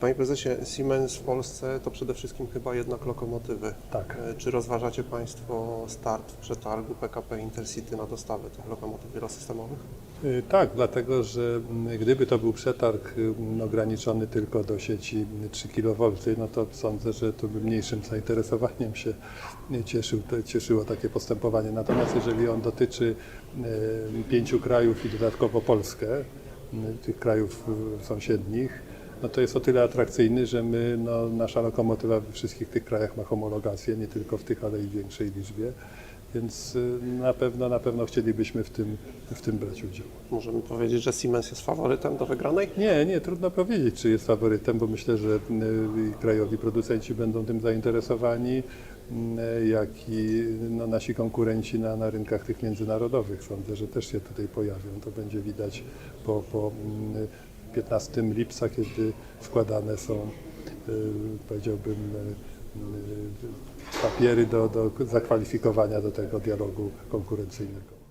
Panie prezesie, Siemens w Polsce to przede wszystkim chyba jednak lokomotywy. Tak. E, Czy rozważacie Państwo start w przetargu PKP Intercity na dostawę tych lokomotyw wielosystemowych? Y, Tak, dlatego że gdyby to był przetarg ograniczony tylko do sieci 3 kV, no to sądzę, że to by mniejszym zainteresowaniem się cieszył, cieszyło takie postępowanie. Natomiast jeżeli on dotyczy y, pięciu krajów i dodatkowo Polskę, tych krajów sąsiednich, no to jest o tyle atrakcyjny, że my, no, nasza lokomotywa we wszystkich tych krajach ma homologację, nie tylko w tych, ale i w większej liczbie. Więc y, na pewno, na pewno chcielibyśmy w tym, w tym brać udział. Możemy powiedzieć, że Siemens jest faworytem do wygranej? Nie, nie, trudno powiedzieć, czy jest faworytem, bo myślę, że y, krajowi producenci będą tym zainteresowani, y, jak i no, nasi konkurenci na, na rynkach tych międzynarodowych. Sądzę, że też się tutaj pojawią. To będzie widać po, po mm, 15 lipca, kiedy składane są, y, powiedziałbym, y, y, papiery do, do zakwalifikowania do tego dialogu konkurencyjnego.